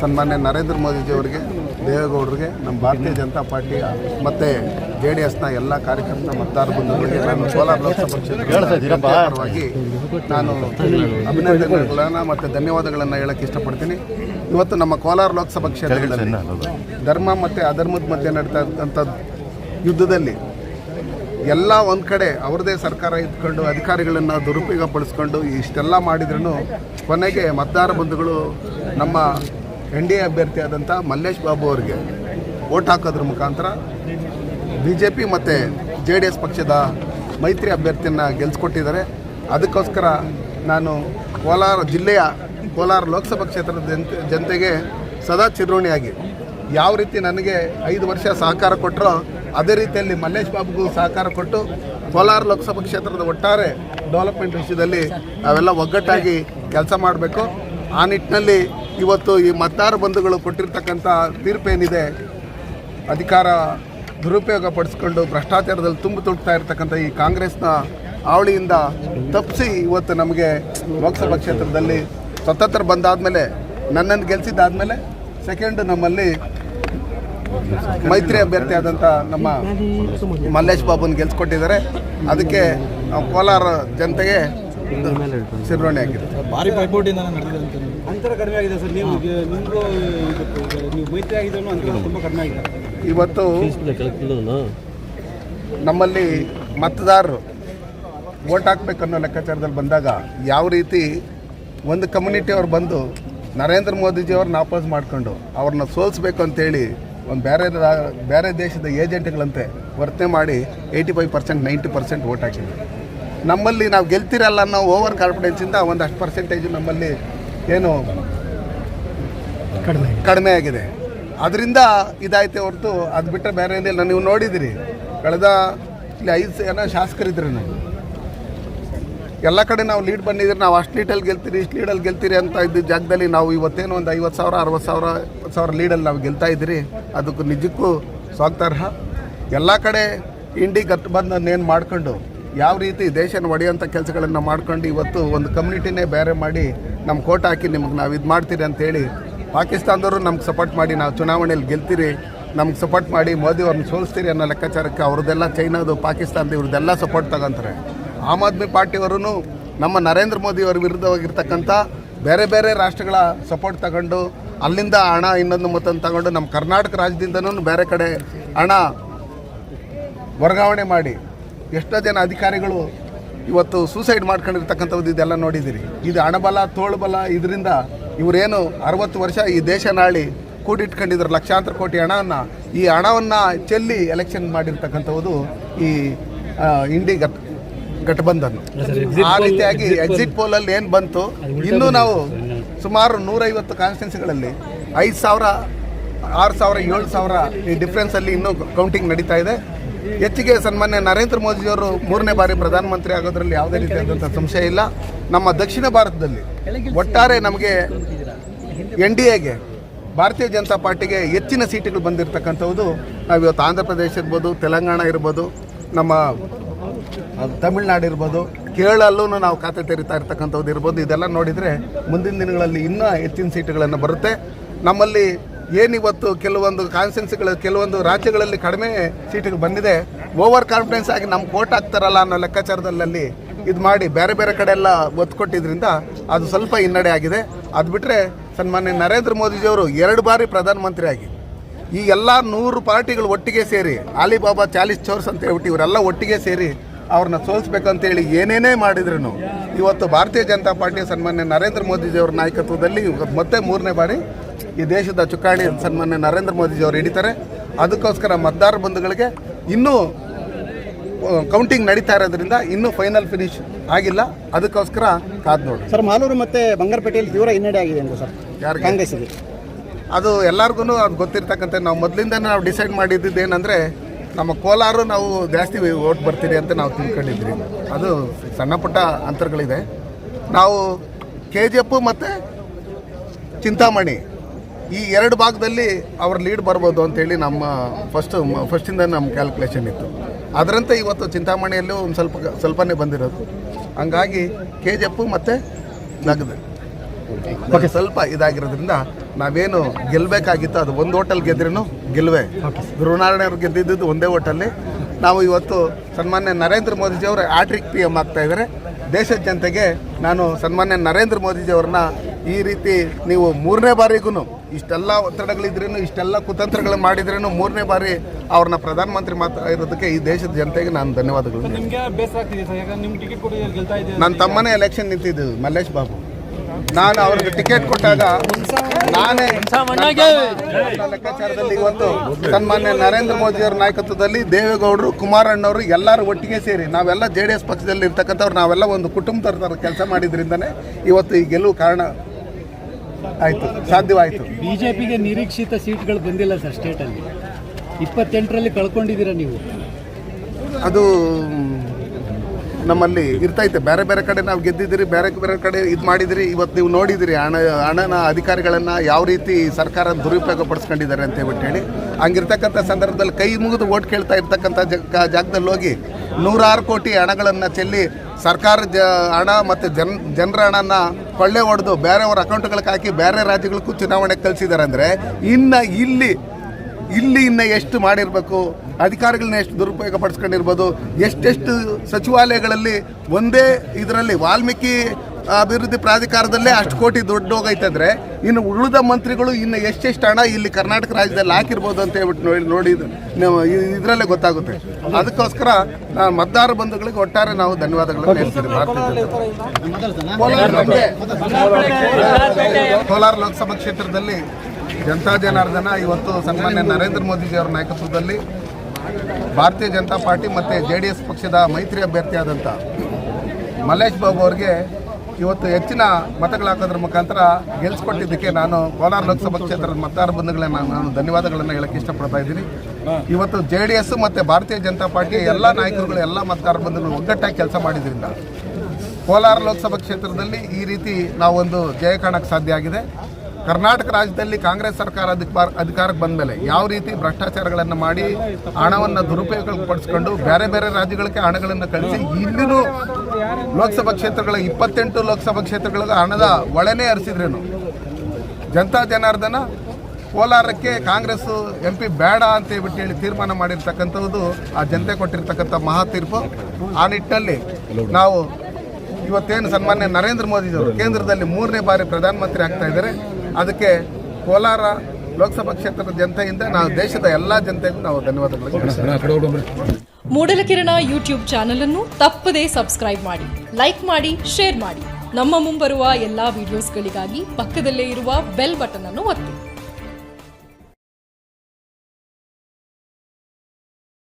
ಸನ್ಮಾನ್ಯ ನರೇಂದ್ರ ಮೋದಿಜಿಯವರಿಗೆ ದೇವೇಗೌಡರಿಗೆ ನಮ್ಮ ಭಾರತೀಯ ಜನತಾ ಪಾರ್ಟಿಯ ಮತ್ತು ಜೆ ಡಿ ಎಸ್ನ ಎಲ್ಲ ಕಾರ್ಯಕರ್ತ ಮತದಾರ ಬಂಧುಗಳಿಗೆ ನಾನು ಕೋಲಾರ ಲೋಕಸಭಾ ಕ್ಷೇತ್ರದ ಪರವಾಗಿ ನಾನು ಅಭಿನಂದನೆಗಳನ್ನು ಮತ್ತು ಧನ್ಯವಾದಗಳನ್ನು ಹೇಳಕ್ಕೆ ಇಷ್ಟಪಡ್ತೀನಿ. ಇವತ್ತು ನಮ್ಮ ಕೋಲಾರ ಲೋಕಸಭಾ ಕ್ಷೇತ್ರದಲ್ಲಿ ಧರ್ಮ ಮತ್ತು ಅಧರ್ಮದ ಮಧ್ಯೆ ನಡೀತಾ ಇರ್ತಕ್ಕಂಥ ಯುದ್ಧದಲ್ಲಿ ಎಲ್ಲ ಒಂದು ಕಡೆ ಅವ್ರದೇ ಸರ್ಕಾರ ಇದ್ಕೊಂಡು ಅಧಿಕಾರಿಗಳನ್ನು ದುರುಪಯೋಗ ಪಡಿಸ್ಕೊಂಡು ಇಷ್ಟೆಲ್ಲ ಮಾಡಿದ್ರೂ ಕೊನೆಗೆ ಮತದಾರ ಬಂಧುಗಳು ನಮ್ಮ ಎನ್ ಡಿ ಎ ಅಭ್ಯರ್ಥಿಯಾದಂಥ ಮಲ್ಲೇಶ್ ಬಾಬು ಅವರಿಗೆ ಓಟ್ ಹಾಕೋದ್ರ ಮುಖಾಂತರ ಬಿ ಜೆ ಪಿ ಮತ್ತು ಜೆ ಡಿ ಎಸ್ ಪಕ್ಷದ ಮೈತ್ರಿ ಅಭ್ಯರ್ಥಿಯನ್ನು ಗೆಲ್ಲಿಸ್ಕೊಟ್ಟಿದ್ದಾರೆ ಅದಕ್ಕೋಸ್ಕರ ನಾನು ಕೋಲಾರ ಜಿಲ್ಲೆಯ ಕೋಲಾರ ಲೋಕಸಭಾ ಕ್ಷೇತ್ರದ ಜನತೆ ಜನತೆಗೆ ಸದಾ ಚಿರೋಣಿಯಾಗಿ ಯಾವ ರೀತಿ ನನಗೆ ಐದು ವರ್ಷ ಸಹಕಾರ ಕೊಟ್ಟರೋ ಅದೇ ರೀತಿಯಲ್ಲಿ ಮಲ್ಲೇಶ್ ಬಾಬುಗೂ ಸಹಕಾರ ಕೊಟ್ಟು ಕೋಲಾರ ಲೋಕಸಭಾ ಕ್ಷೇತ್ರದ ಒಟ್ಟಾರೆ ಡೆವಲಪ್ಮೆಂಟ್ ವಿಷಯದಲ್ಲಿ ನಾವೆಲ್ಲ ಒಗ್ಗಟ್ಟಾಗಿ ಕೆಲಸ ಮಾಡಬೇಕು. ಆ ನಿಟ್ಟಿನಲ್ಲಿ ಇವತ್ತು ಈ ಮತದಾರ ಬಂಧುಗಳು ಕೊಟ್ಟಿರ್ತಕ್ಕಂಥ ತೀರ್ಪೇನಿದೆ ಅಧಿಕಾರ ದುರುಪಯೋಗ ಪಡಿಸ್ಕೊಂಡು ಭ್ರಷ್ಟಾಚಾರದಲ್ಲಿ ತುಂಬ ತುಳುಕ್ತಾ ಇರ್ತಕ್ಕಂಥ ಈ ಕಾಂಗ್ರೆಸ್ನ ಆವಳಿಯಿಂದ ತಪ್ಪಿಸಿ ಇವತ್ತು ನಮಗೆ ಲೋಕಸಭಾ ಕ್ಷೇತ್ರದಲ್ಲಿ ಸ್ವತಂತ್ರ ಬಂದಾದಮೇಲೆ, ನನ್ನನ್ನು ಗೆಲ್ಸಿದ್ದಾದಮೇಲೆ ಸೆಕೆಂಡ್ ನಮ್ಮಲ್ಲಿ ಮೈತ್ರಿ ಅಭ್ಯರ್ಥಿ ಆದಂಥ ನಮ್ಮ ಮಲ್ಲೇಶ್ ಬಾಬುನ ಗೆಲ್ಸ್ಕೊಟ್ಟಿದ್ದಾರೆ. ಅದಕ್ಕೆ ನಾವು ಕೋಲಾರ ಜನತೆಗೆ ಸಿರೋಣಿ ಆಗಿದೆ ಭಾರಿ ಪೈಪೋಟಿಯಿಂದ ಅಂತ ಅಂತರ ಕಡಿಮೆ ಆಗಿದೆ ಸರ್. ನೀವು ನಿಮಗೂ ನೀವು ಮೈತ್ರಿ ಆಗಿದೆ ಅಂತರ ತುಂಬ ಕಡಿಮೆ ಆಗಿದೆ. ಇವತ್ತು ನಮ್ಮಲ್ಲಿ ಮತದಾರರು ಓಟ್ ಹಾಕ್ಬೇಕನ್ನೋ ಲೆಕ್ಕಾಚಾರದಲ್ಲಿ ಬಂದಾಗ ಯಾವ ರೀತಿ ಒಂದು ಕಮ್ಯುನಿಟಿ ಅವ್ರು ಬಂದು ನರೇಂದ್ರ ಮೋದಿಜಿಯವ್ರನ್ನ ಅಪೋಸ್ ಮಾಡ್ಕೊಂಡು ಅವ್ರನ್ನ ಸೋಲಿಸ್ಬೇಕು ಅಂತೇಳಿ ಒಂದು ಬೇರೆ ಬೇರೆ ದೇಶದ ಏಜೆಂಟ್ಗಳಂತೆ ವರ್ತನೆ ಮಾಡಿ eighty five percent ninety percent vote ಹಾಕಿದ್ವಿ ನಮ್ಮಲ್ಲಿ ನಾವು ಗೆಲ್ತಿರಲ್ಲ ಅನ್ನೋ ಓವರ್ ಕಾನ್ಫಿಡೆನ್ಸಿಂದ ಒಂದಷ್ಟು ಪರ್ಸೆಂಟೇಜ್ ನಮ್ಮಲ್ಲಿ ಏನು ಕಡಿಮೆ ಕಡಿಮೆ ಆಗಿದೆ. ಅದರಿಂದ ಇದಾಯ್ತೆ ಹೊರತು ಅದು ಬಿಟ್ಟರೆ ಬೇರೆ ಏನಿಲ್ಲ. ನೀವು ನೋಡಿದಿರಿ ಕಳೆದ ಇಲ್ಲಿ ಐದು ಜನ ಶಾಸಕರಿದ್ರು. ನಾವು ಎಲ್ಲ ಕಡೆ ನಾವು ಲೀಡ್ ಬಂದಿದ್ರೆ ನಾವು ಅಷ್ಟು ಲೀಡಲ್ಲಿ ಗೆಲ್ತೀರಿ, ಇಷ್ಟು ಲೀಡಲ್ಲಿ ಗೆಲ್ತೀರಿ ಅಂತ ಇದ್ದ ಜಾಗದಲ್ಲಿ ನಾವು ಇವತ್ತೇನು ಒಂದು ಐವತ್ತು ಸಾವಿರ, ಅರವತ್ತು ಸಾವಿರ ಸಾವಿರ ಲೀಡಲ್ಲಿ ನಾವು ಗೆಲ್ತಾ ಇದ್ದೀರಿ. ಅದಕ್ಕೂ ನಿಜಕ್ಕೂ ಸ್ವಾಗತಾರ್ಹ. ಎಲ್ಲ ಕಡೆ ಇಂಡಿ ಗಠಬಂಧನ್ ಏನು ಮಾಡ್ಕೊಂಡು, ಯಾವ ರೀತಿ ದೇಶನ ಒಡೆಯುವಂಥ ಕೆಲಸಗಳನ್ನು ಮಾಡ್ಕೊಂಡು ಇವತ್ತು ಒಂದು ಕಮ್ಯುನಿಟಿನೇ ಬೇರೆ ಮಾಡಿ ನಮ್ಮ ಕೋಟ್ ಹಾಕಿ ನಿಮಗೆ ನಾವು ಇದು ಮಾಡ್ತೀರಿ ಅಂತೇಳಿ ಪಾಕಿಸ್ತಾನದವರು ನಮ್ಗೆ ಸಪೋರ್ಟ್ ಮಾಡಿ ನಾವು ಚುನಾವಣೆಯಲ್ಲಿ ಗೆಲ್ತೀರಿ, ನಮ್ಗೆ ಸಪೋರ್ಟ್ ಮಾಡಿ ಮೋದಿ ಅವ್ರನ್ನ ಸೋಲಿಸ್ತೀರಿ ಅನ್ನೋ ಲೆಕ್ಕಾಚಾರಕ್ಕೆ ಅವ್ರದ್ದೆಲ್ಲ ಚೈನಾದು ಪಾಕಿಸ್ತಾನದ ಇವ್ರದ್ದೆಲ್ಲ ಸಪೋರ್ಟ್ ತಗೊಂತಾರೆ. ಆಮ್ ಆದ್ಮಿ ಪಾರ್ಟಿಯವರೂ ನಮ್ಮ ನರೇಂದ್ರ ಮೋದಿ ಅವರ ವಿರುದ್ಧವಾಗಿರ್ತಕ್ಕಂಥ ಬೇರೆ ಬೇರೆ ರಾಷ್ಟ್ರಗಳ ಸಪೋರ್ಟ್ ತಗೊಂಡು, ಅಲ್ಲಿಂದ ಹಣ ಇನ್ನೊಂದು ಮತ್ತೊಂದು ತಗೊಂಡು ನಮ್ಮ ಕರ್ನಾಟಕ ರಾಜ್ಯದಿಂದನೂ ಬೇರೆ ಕಡೆ ಹಣ ವರ್ಗಾವಣೆ ಮಾಡಿ ಎಷ್ಟೋ ಜನ ಅಧಿಕಾರಿಗಳು ಇವತ್ತು ಸೂಸೈಡ್ ಮಾಡ್ಕೊಂಡಿರ್ತಕ್ಕಂಥದ್ದು ಇದೆಲ್ಲ ನೋಡಿದ್ದೀರಿ ಇದು ಹಣಬಲ, ತೋಳುಬಲ, ಇದರಿಂದ ಇವರೇನು ಅರವತ್ತು ವರ್ಷ ಈ ದೇಶ ನಾಳಿ ಕೂಡಿಟ್ಕೊಂಡಿದ್ರು, ಲಕ್ಷಾಂತರ ಕೋಟಿ ಹಣವನ್ನು. ಈ ಹಣವನ್ನು ಚೆಲ್ಲಿ ಎಲೆಕ್ಷನ್ ಮಾಡಿರ್ತಕ್ಕಂಥದ್ದು ಈ ಇಂಡಿ ಗಠಬಂಧನ್. ಆ ರೀತಿಯಾಗಿ ಎಕ್ಸಿಟ್ ಪೋಲಲ್ಲಿ ಏನು ಬಂತು? ಇನ್ನೂ ನಾವು ಸುಮಾರು ನೂರೈವತ್ತು ಕಾನ್ಸ್ಟಿಟ್ಯೂನ್ಸಿಗಳಲ್ಲಿ ಐದು ಸಾವಿರ ಆರು ಸಾವಿರ ಏಳು ಸಾವಿರ ಈ ಡಿಫ್ರೆನ್ಸಲ್ಲಿ ಇನ್ನೂ ಕೌಂಟಿಂಗ್ ನಡೀತಾ ಇದೆ. ಹೆಚ್ಚಿಗೆ ಸನ್ಮಾನ್ಯ ನರೇಂದ್ರ ಮೋದಿಯವರು ಮೂರನೇ ಬಾರಿ ಪ್ರಧಾನಮಂತ್ರಿ ಆಗೋದ್ರಲ್ಲಿ ಯಾವುದೇ ರೀತಿಯಾದಂಥ ಸಂಶಯ ಇಲ್ಲ. ನಮ್ಮ ದಕ್ಷಿಣ ಭಾರತದಲ್ಲಿ ಒಟ್ಟಾರೆ ನಮಗೆ ಎನ್ ಡಿ ಎಗೆ ಭಾರತೀಯ ಜನತಾ ಪಾರ್ಟಿಗೆ ಹೆಚ್ಚಿನ ಸೀಟುಗಳು ಬಂದಿರತಕ್ಕಂಥದ್ದು ನಾವು ಇವತ್ತು ಆಂಧ್ರ ಪ್ರದೇಶ ಇರ್ಬೋದು ತೆಲಂಗಾಣ ಇರ್ಬೋದು ನಮ್ಮ ತಮಿಳ್ನಾಡು ಇರ್ಬೋದು ಕೇರಳಲ್ಲೂ ನಾವು ಖಾತೆ ತೆರಿತಾ ಇರ್ತಕ್ಕಂಥದ್ದು ಇರ್ಬೋದು. ಇದೆಲ್ಲ ನೋಡಿದರೆ ಮುಂದಿನ ದಿನಗಳಲ್ಲಿ ಇನ್ನೂ ಹೆಚ್ಚಿನ ಸೀಟುಗಳನ್ನು ಬರುತ್ತೆ. ನಮ್ಮಲ್ಲಿ ಏನಿವತ್ತು ಕೆಲವೊಂದು ಕಾನ್ಸ್ಟೆನ್ಸಿಗಳು ಕೆಲವೊಂದು ರಾಜ್ಯಗಳಲ್ಲಿ ಕಡಿಮೆ ಸೀಟಿಗೆ ಬಂದಿದೆ. ಓವರ್ ಕಾನ್ಫಿಡೆನ್ಸ್ ಆಗಿ ನಮ್ಮ ಕೋಟ್ ಆಗ್ತಾರಲ್ಲ ಅನ್ನೋ ಲೆಕ್ಕಾಚಾರದಲ್ಲಿ ಇದು ಮಾಡಿ ಬೇರೆ ಬೇರೆ ಕಡೆ ಎಲ್ಲ ಒತ್ತು ಕೊಟ್ಟಿದ್ರಿಂದ ಅದು ಸ್ವಲ್ಪ ಹಿನ್ನಡೆ ಆಗಿದೆ. ಅದು ಬಿಟ್ಟರೆ ಸನ್ಮಾನ್ಯ ನರೇಂದ್ರ ಮೋದಿಜಿಯವರು ಎರಡು ಬಾರಿ ಪ್ರಧಾನಮಂತ್ರಿ ಆಗಿ ಈ ಎಲ್ಲ ನೂರು ಪಾರ್ಟಿಗಳು ಒಟ್ಟಿಗೆ ಸೇರಿ ಅಲಿಬಾಬಾ ಚಾಲಿಸ್ ಚೋರ್ಸ್ ಅಂತ ಹೇಳ್ಬಿಟ್ಟು ಇವರೆಲ್ಲ ಒಟ್ಟಿಗೆ ಸೇರಿ ಅವ್ರನ್ನ ಸೋಲಿಸ್ಬೇಕಂತೇಳಿ ಏನೇನೇ ಮಾಡಿದ್ರು ಇವತ್ತು ಭಾರತೀಯ ಜನತಾ ಪಾರ್ಟಿಯ ಸನ್ಮಾನ್ಯ ನರೇಂದ್ರ ಮೋದಿಜಿಯವರ ನಾಯಕತ್ವದಲ್ಲಿ ಮತ್ತೆ ಮೂರನೇ ಬಾರಿ ಈ ದೇಶದ ಚುಕ್ಕಾಣಿ ಸನ್ಮಾನ್ಯ ನರೇಂದ್ರ ಮೋದಿಜಿಯವರು ಹಿಡಿತಾರೆ. ಅದಕ್ಕೋಸ್ಕರ ಮತದಾರ ಬಂಧುಗಳಿಗೆ ಇನ್ನೂ ಕೌಂಟಿಂಗ್ ನಡೀತಾ ಇರೋದ್ರಿಂದ ಇನ್ನೂ ಫೈನಲ್ ಫಿನಿಶ್ ಆಗಿಲ್ಲ. ಅದಕ್ಕೋಸ್ಕರ ಕಾದ್ ನೋಡಿ. ಸರ್ ಮಾಲೂರು ಮತ್ತೆ ಬಂಗಾರಪೇಟೆಯಲ್ಲಿ ತೀವ್ರ ಹಿನ್ನಡೆ ಆಗಿದೆ ಅಂತ ಸರ್. ಯಾರು ಕಾಂಗ್ರೆಸ್ಗೆ ಅದು ಎಲ್ಲರಿಗೂ ಅದು ಗೊತ್ತಿರ್ತಕ್ಕಂಥ ನಾವು ಮೊದಲಿಂದ ನಾವು ಡಿಸೈಡ್ ಮಾಡಿದ್ದು ಏನಂದರೆ ನಮ್ಮ ಕೋಲಾರ ನಾವು ಜಾಸ್ತಿ ಓಟ್ ಬರ್ತೀರಿ ಅಂತ ನಾವು ತಿಳ್ಕೊಂಡಿದ್ರಿ ಅದು ಸಣ್ಣ ಪುಟ್ಟ ಅಂತರಗಳಿದೆ. ನಾವು ಕೆ ಜಿ ಎಫ್ ಮತ್ತು ಚಿಂತಾಮಣಿ ಈ ಎರಡು ಭಾಗದಲ್ಲಿ ಅವ್ರ ಲೀಡ್ ಬರ್ಬೋದು ಅಂತೇಳಿ ನಮ್ಮ ಫಸ್ಟು ಫಸ್ಟಿಂದ ನಮ್ಮ ಕ್ಯಾಲ್ಕುಲೇಷನ್ ಇತ್ತು. ಅದರಂತೆ ಇವತ್ತು ಚಿಂತಾಮಣಿಯಲ್ಲೂ ಒಂದು ಸ್ವಲ್ಪ, ಸ್ವಲ್ಪನೇ ಬಂದಿರೋದು. ಹಂಗಾಗಿ ಕೆ ಜಿ ಎಫ್ ಮತ್ತು ನಗದು. ಓಕೆ ಸ್ವಲ್ಪ ಇದಾಗಿರೋದ್ರಿಂದ ನಾವೇನು ಗೆಲ್ಲಬೇಕಾಗಿತ್ತು ಅದು ಒಂದು ಹೋಟೆಲ್ ಗೆದ್ರೂ ಗೆಲ್ಲುವೆ ಗುರುನಾರಾಯಣವ್ರು ಗೆದ್ದಿದ್ದು ಒಂದೇ ಹೋಟೆಲ್ಲಿ ನಾವು ಇವತ್ತು ಸನ್ಮಾನ್ಯ ನರೇಂದ್ರ ಮೋದಿಜಿಯವರು ಆಟ್ರಿಕ್ ಪಿ ಎಂ ಆಗ್ತಾ ಇದ್ದಾರೆ ದೇಶದ ಜನತೆಗೆ ನಾನು ಸನ್ಮಾನ್ಯ ನರೇಂದ್ರ ಮೋದಿಜಿಯವ್ರನ್ನ ಈ ರೀತಿ ನೀವು ಮೂರನೇ ಬಾರಿಗೂ ಇಷ್ಟೆಲ್ಲ ಒತ್ತಡಗಳಿದ್ರೂ ಇಷ್ಟೆಲ್ಲ ಕುತಂತ್ರಗಳು ಮಾಡಿದ್ರೂ ಮೂರನೇ ಬಾರಿ ಅವ್ರನ್ನ ಪ್ರಧಾನಮಂತ್ರಿ ಮಾತ್ರ ಇರೋದಕ್ಕೆ ಈ ದೇಶದ ಜನತೆಗೆ ನಾನು ಧನ್ಯವಾದಗಳು. ನಿಮ್ಗೆ ಬೇಸರ ಆಗ್ತಿದೆ ಸರ್? ಯಾಕಂದ್ರೆ ನಿಮ್ಗೆ ಟಿಕೆಟ್ ಕೊಟ್ಟು ಗೆಲ್ತಾ ಇದೆ ನನ್ನ ತಮ್ಮನೇ ಎಲೆಕ್ಷನ್ ನಿಂತಿದ್ದು ಮಲ್ಲೇಶ್ ಬಾಬು. ನಾನು ಅವ್ರಿಗೆ ಟಿಕೆಟ್ ಕೊಟ್ಟಾಗ ನಾನೇ ಲೆಕ್ಕಾಚಾರದಲ್ಲಿ ಇವತ್ತು ಸನ್ಮಾನ್ಯ ನರೇಂದ್ರ ಮೋದಿ ಅವರ ನಾಯಕತ್ವದಲ್ಲಿ ದೇವೇಗೌಡರು ಕುಮಾರಣ್ಣವರು ಎಲ್ಲರೂ ಒಟ್ಟಿಗೆ ಸೇರಿ ನಾವೆಲ್ಲ ಜೆ ಡಿ ಎಸ್ ಪಕ್ಷದಲ್ಲಿ ಇರ್ತಕ್ಕಂಥವ್ರು ನಾವೆಲ್ಲ ಒಂದು ಕುಟುಂಬದ ಥರ ಕೆಲಸ ಮಾಡಿದ್ರಿಂದನೇ ಇವತ್ತು ಈ ಗೆಲುವು ಕಾರಣ ಆಯಿತು ಸಾಧ್ಯವಾಯಿತು. ಬಿಜೆಪಿಗೆ ನಿರೀಕ್ಷಿತ ಸೀಟ್ಗಳು ಬಂದಿಲ್ಲ ಸರ್ ಸ್ಟೇಟಲ್ಲಿ ಇಪ್ಪತ್ತೆಂಟರಲ್ಲಿ ಕಳ್ಕೊಂಡಿದ್ದೀರಾ ನೀವು? ಅದು ನಮ್ಮಲ್ಲಿ ಇರ್ತೈತೆ. ಬೇರೆ ಬೇರೆ ಕಡೆ ನಾವು ಗೆದ್ದಿದ್ದೀರಿ, ಬೇರೆ ಬೇರೆ ಕಡೆ ಇದು ಮಾಡಿದಿರಿ ಇವತ್ತು ನೀವು ನೋಡಿದಿರಿ ಹಣ, ಹಣನ ಅಧಿಕಾರಿಗಳನ್ನು ಯಾವ ರೀತಿ ಸರ್ಕಾರ ದುರುಪಯೋಗ ಪಡಿಸ್ಕೊಂಡಿದ್ದಾರೆ ಅಂತ ಹೇಳ್ಬಿಟ್ಟು ಹೇಳಿ. ಹಂಗಿರ್ತಕ್ಕಂಥ ಸಂದರ್ಭದಲ್ಲಿ ಕೈ ಮುಗಿದು ಓಟ್ ಕೇಳ್ತಾ ಇರ್ತಕ್ಕಂಥ ಜಾಗದಲ್ಲಿ ಹೋಗಿ ನೂರಾರು ಕೋಟಿ ಹಣಗಳನ್ನು ಚೆಲ್ಲಿ ಸರ್ಕಾರ ಜ, ಹಣ ಮತ್ತು ಜನ, ಜನರ ಹಣನ ಕೊಳ್ಳೆ ಹೊಡೆದು ಬೇರೆಯವ್ರ ಅಕೌಂಟ್ಗಳಿಗೆ ಹಾಕಿ ಬೇರೆ ರಾಜ್ಯಗಳಿಗೂ ಚುನಾವಣೆ ಕಳಿಸಿದ್ದಾರೆ ಅಂದರೆ ಇನ್ನು ಇಲ್ಲಿ ಇಲ್ಲಿ ಇನ್ನು ಎಷ್ಟು ಮಾಡಿರಬೇಕು? ಅಧಿಕಾರಿಗಳನ್ನ ಎಷ್ಟು ದುರುಪಯೋಗ ಪಡಿಸ್ಕೊಂಡಿರ್ಬೋದು ಎಷ್ಟೆಷ್ಟು ಸಚಿವಾಲಯಗಳಲ್ಲಿ ಒಂದೇ ಇದರಲ್ಲಿ ವಾಲ್ಮೀಕಿ ಅಭಿವೃದ್ಧಿ ಪ್ರಾಧಿಕಾರದಲ್ಲೇ ಅಷ್ಟು ಕೋಟಿ ದುಡ್ಡು ಹೋಗೈತಂದ್ರೆ ಇನ್ನು ಉಳಿದ ಮಂತ್ರಿಗಳು ಇನ್ನು ಎಷ್ಟೆಷ್ಟು ಹಣ ಇಲ್ಲಿ ಕರ್ನಾಟಕ ರಾಜ್ಯದಲ್ಲಿ ಹಾಕಿರ್ಬೋದು ಅಂತ ಹೇಳ್ಬಿಟ್ಟು ನೋಡಿ ನೋಡಿ ಇದರಲ್ಲೇ ಗೊತ್ತಾಗುತ್ತೆ. ಅದಕ್ಕೋಸ್ಕರ ನಾನು ಮತದಾರ ಬಂಧುಗಳಿಗೆ ಒಟ್ಟಾರೆ ನಾವು ಧನ್ಯವಾದಗಳನ್ನು ಹೇಳ್ತೀವಿ ಕೋಲಾರ ಲೋಕಸಭಾ ಕ್ಷೇತ್ರದಲ್ಲಿ ಜನತಾ ಜನಾರ್ದನ, ಇವತ್ತು ಸನ್ಮಾನ್ಯ ನರೇಂದ್ರ ಮೋದಿಜಿ ಅವರ ನಾಯಕತ್ವದಲ್ಲಿ ಭಾರತೀಯ ಜನತಾ ಪಾರ್ಟಿ ಮತ್ತು ಜೆ ಡಿ ಎಸ್ ಪಕ್ಷದ ಮೈತ್ರಿ ಅಭ್ಯರ್ಥಿಯಾದಂಥ ಮಲ್ಲೇಶ್ ಬಾಬು ಅವರಿಗೆ ಇವತ್ತು ಹೆಚ್ಚಿನ ಮತಗಳಾಕೋದ್ರ ಮುಖಾಂತರ ಗೆಲ್ಲಿಸ್ಕೊಟ್ಟಿದ್ದಕ್ಕೆ ನಾನು ಕೋಲಾರ ಲೋಕಸಭಾ ಕ್ಷೇತ್ರದ ಮತದಾರ ಬಂಧುಗಳನ್ನ ನಾನು ಧನ್ಯವಾದಗಳನ್ನು ಹೇಳಕ್ಕೆ ಇಷ್ಟಪಡ್ತಾ ಇದ್ದೀನಿ. ಇವತ್ತು ಜೆ ಡಿ ಎಸ್ ಮತ್ತು ಭಾರತೀಯ ಜನತಾ ಪಾರ್ಟಿ ಎಲ್ಲ ನಾಯಕರುಗಳು, ಎಲ್ಲ ಮತದಾರ ಬಂಧುಗಳು ಒಗ್ಗಟ್ಟಾಗಿ ಕೆಲಸ ಮಾಡಿದ್ರಿಂದ ಕೋಲಾರ ಲೋಕಸಭಾ ಕ್ಷೇತ್ರದಲ್ಲಿ ಈ ರೀತಿ ನಾವೊಂದು ಜಯ ಕಾಣಕ್ಕೆ ಸಾಧ್ಯ ಆಗಿದೆ. ಕರ್ನಾಟಕ ರಾಜ್ಯದಲ್ಲಿ ಕಾಂಗ್ರೆಸ್ ಸರ್ಕಾರ ಅಧಿಕಾರ ಅಧಿಕಾರಕ್ಕೆ ಬಂದ ಮೇಲೆ ಯಾವ ರೀತಿ ಭ್ರಷ್ಟಾಚಾರಗಳನ್ನು ಮಾಡಿ ಹಣವನ್ನು ದುರುಪಯೋಗ ಪಡಿಸ್ಕೊಂಡು ಬೇರೆ ಬೇರೆ ರಾಜ್ಯಗಳಿಗೆ ಹಣಗಳನ್ನು ಕಳಿಸಿ ಇಲ್ಲಿನೂ ಲೋಕಸಭಾ ಕ್ಷೇತ್ರಗಳ ಇಪ್ಪತ್ತೆಂಟು ಲೋಕಸಭಾ ಕ್ಷೇತ್ರಗಳಿಗೆ ಹಣದ ಒಳನೇ ಹರಿಸಿದ್ರೇನು? ಜನತಾ ಜನಾರ್ದನ ಕೋಲಾರಕ್ಕೆ ಕಾಂಗ್ರೆಸ್ ಎಂ ಪಿ ಬೇಡ ಅಂತ ಹೇಳ್ಬಿಟ್ಟು ಹೇಳಿ ತೀರ್ಮಾನ ಮಾಡಿರ್ತಕ್ಕಂಥದ್ದು ಆ ಜನತೆ ಕೊಟ್ಟಿರ್ತಕ್ಕಂಥ ಮಹಾ ತೀರ್ಪು ಆ ನಿಟ್ಟಿನಲ್ಲಿ ನಾವು ಇವತ್ತೇನು ಸನ್ಮಾನ್ಯ ನರೇಂದ್ರ ಮೋದಿಜಿಯವರು ಕೇಂದ್ರದಲ್ಲಿ ಮೂರನೇ ಬಾರಿ ಪ್ರಧಾನಮಂತ್ರಿ ಆಗ್ತಾ ಇದ್ದಾರೆ. ಅದಕ್ಕೆ ಕೋಲಾರ ಲೋಕಸಭಾ ಕ್ಷೇತ್ರದ ಜನತೆಯಿಂದ ನಾವು ದೇಶದ ಎಲ್ಲ ಜನತೆಗೂ ನಾವು ಧನ್ಯವಾದಗಳು. ಮೂಡಲಕಿರಣ ಯೂಟ್ಯೂಬ್ ಚಾನೆಲ್ ಅನ್ನು ತಪ್ಪದೇ ಸಬ್ಸ್ಕ್ರೈಬ್ ಮಾಡಿ ಲೈಕ್ ಮಾಡಿ ಶೇರ್ ಮಾಡಿ. ನಮ್ಮ ಮುಂಬರುವ ಎಲ್ಲಾ ವಿಡಿಯೋಸ್ಗಳಿಗಾಗಿ ಪಕ್ಕದಲ್ಲೇ ಇರುವ ಬೆಲ್ ಬಟನ್ ಅನ್ನು ಒತ್ತಿ.